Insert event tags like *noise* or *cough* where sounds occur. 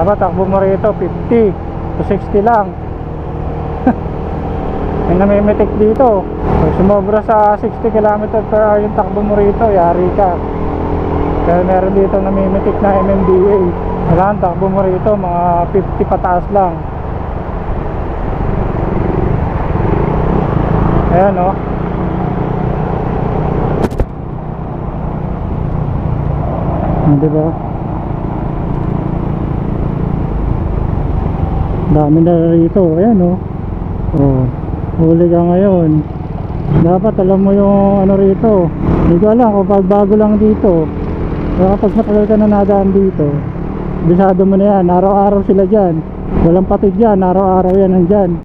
Dapat takbo mo rito 50 to 60 lang. *laughs* May namimitik dito. Pag sumobra sa 60 km per hour yung takbo mo rito, yari ka. Kaya meron dito namimitik na MMDA. Kailangan takbo mo rito, mga 50 pataas lang. Ayan o. Oh. Di ba? Dami na rito. Ayan o. Oh. Huli ka ngayon. Dapat alam mo yung ano rito. Hindi ko alam kung pag bago lang dito. Kapag matagal ka na nadaan dito, bisado mo na yan. Araw-araw sila dyan. Walang patid yan. Araw-araw yan nandyan.